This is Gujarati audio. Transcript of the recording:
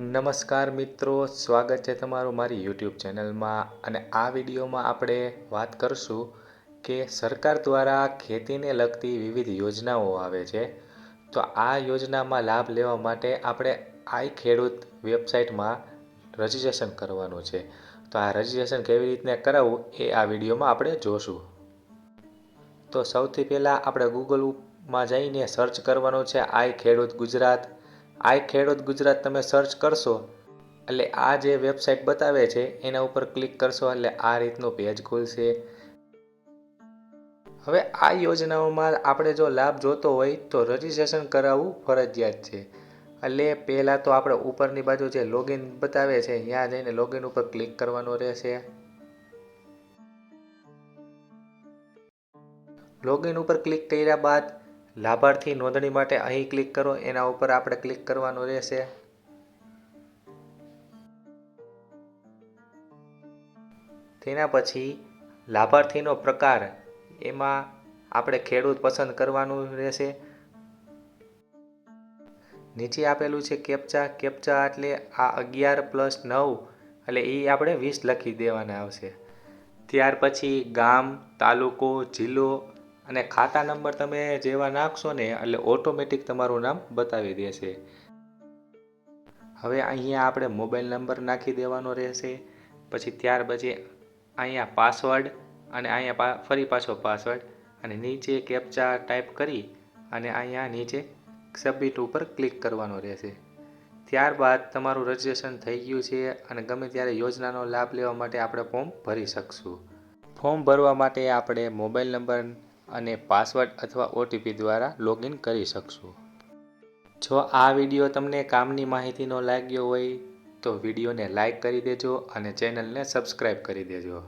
નમસ્કાર મિત્રો, સ્વાગત છે તમારું મારી યુટ્યુબ ચેનલમાં અને આ વિડીયોમાં આપણે વાત કરશું કે સરકાર દ્વારા ખેતીને લગતી વિવિધ યોજનાઓ આવે છે. તો આ યોજનામાં લાભ લેવા માટે આપણે આઈ ખેડૂત વેબસાઇટમાં રજીસ્ટ્રેશન કરવાનું છે. તો આ રજીસ્ટ્રેશન કેવી રીતને કરાવવું એ આ વિડીયોમાં આપણે જોશું. તો સૌથી પહેલાં આપણે ગૂગલમાં જઈને સર્ચ કરવાનું છે આઈ ખેડૂત ગુજરાત. આઈ ખેડૂત ગુજરાત તમે સર્ચ કરશો, એટલે આ જે વેબસાઇટ બતાવે છે, એના ઉપર ક્લિક કરશો, એટલે આ રીતનું પેજ ખુલશે. હવે આ યોજનાઓમાં આપણે જો લાભ જોતો હોય, તો રજીસ્ટ્રેશન કરાવવું ફરજિયાત છે. એટલે પહેલાં તો આપણે ઉપરની બાજુ જે લોગિન બતાવે છે ત્યાં જઈને લોગિન ઉપર ક્લિક કરવાનું રહેશે. લોગિન ઉપર ક્લિક કર્યા બાદ લાભાર્થી નોંધણી માટે અહીં ક્લિક કરો. એના ઉપર આપણે ક્લિક કરવાનું રહેશે. તેના પછી લાભાર્થીનો પ્રકાર. એમાં આપણે ખેડૂત પસંદ કરવાનું રહેશે. નીચે આપેલું છે કેપ્ચા. કેપ્ચા એટલે આ અગિયાર પ્લસ નવ એટલે એ આપણે વીસ લખી દેવાના આવશે. ત્યાર પછી ગામ, તાલુકો, જિલ્લો અને ખાતા નંબર તમે જેવા નાખશો ને, એટલે ઓટોમેટિક તમારું નામ બતાવી દેશે. હવે અહીંયા આપણે મોબાઈલ નંબર નાખી દેવાનો રહેશે. પછી ત્યાર પછી અહીંયા પાસવર્ડ અને અહીંયા ફરી પાછો પાસવર્ડ અને નીચે કેપ્ચા ટાઈપ કરી અને અહીંયા નીચે સબમિટ ઉપર ક્લિક કરવાનો રહેશે. ત્યારબાદ તમારું રજિસ્ટ્રેશન થઈ ગયું છે અને ગમે ત્યારે યોજનાનો લાભ લેવા માટે આપણે ફોર્મ ભરી શકશું. ફોર્મ ભરવા માટે આપણે મોબાઈલ નંબર અને પાસવર્ડ અથવા ઓટીપી દ્વારા લોગિન કરી શકશો. જો આ વીડિયો તમને કામની માહિતીનો લાગ્યો હોય, તો વિડીયોને લાઈક કરી દેજો અને ચેનલને સબસ્ક્રાઈબ કરી દેજો.